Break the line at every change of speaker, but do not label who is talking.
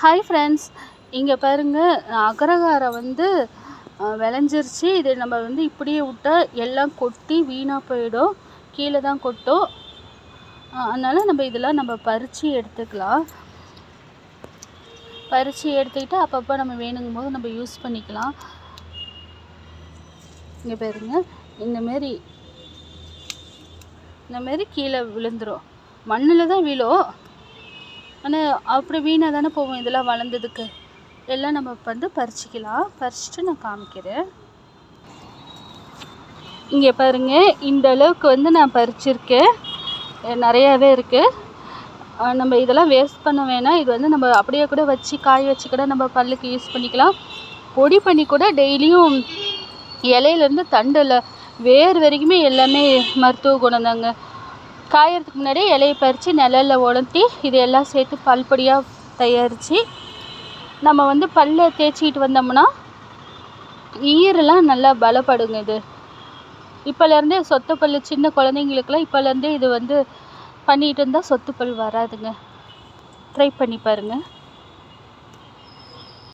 Hi friends இங்கே பாருங்கள் அகரகாரம் வந்து விளைஞ்சிருச்சு. இதை நம்ம வந்து இப்படியே விட்டால் எல்லாம் கொட்டி வீணாக போயிடும். கீழே தான் கொட்டும். அதனால் நம்ம இதெல்லாம் நம்ம பறித்து எடுத்துக்கலாம். பறித்து எடுத்துக்கிட்டு அப்பப்போ நம்ம வேணுங்கும் போது நம்ம யூஸ் பண்ணிக்கலாம். இங்கே பாருங்க இந்தமாரி இந்தமாரி கீழே விழுந்துடும் மண்ணில் தான் விழும். ஆனால் அப்புறம் வீணாக தானே போவோம் இதெல்லாம் வளர்ந்ததுக்கு? எல்லாம் நம்ம வந்து பறிச்சிக்கலாம். பறிச்சுட்டு நான் காமிக்கிறேன். இங்கே பாருங்கள் இந்த அளவுக்கு வந்து நான் பறிச்சிருக்கேன். நிறையாவே இருக்குது நம்ம இதெல்லாம் வேஸ்ட் பண்ண வேணாம். இது வந்து நம்ம அப்படியே கூட வச்சு காய வச்சு கூட நம்ம பல்லுக்கு யூஸ் பண்ணிக்கலாம். பொடி பண்ணி கூட டெய்லியும் இலையிலேருந்து தண்டில் வேர் வரைக்குமே எல்லாமே மருத்துவ குணம் தாங்க. காயறதுக்கு முன்னாடி இலையை பறித்து நிழலில் உலர்த்தி இதையெல்லாம் எல்லாம் சேர்த்து பல்பொடியாக தயாரித்து நம்ம வந்து பல்லை தேய்ச்சிக்கிட்டு வந்தோம்னா ஈரெல்லாம் நல்லா பலப்படுங்க இது. இப்போலேருந்தே சொத்தை பல் சின்ன குழந்தைங்களுக்குலாம் இப்போலேருந்தே இது வந்து பண்ணிகிட்டு இருந்தால் சொத்து பல் வராதுங்க. ட்ரை பண்ணி பாருங்கள்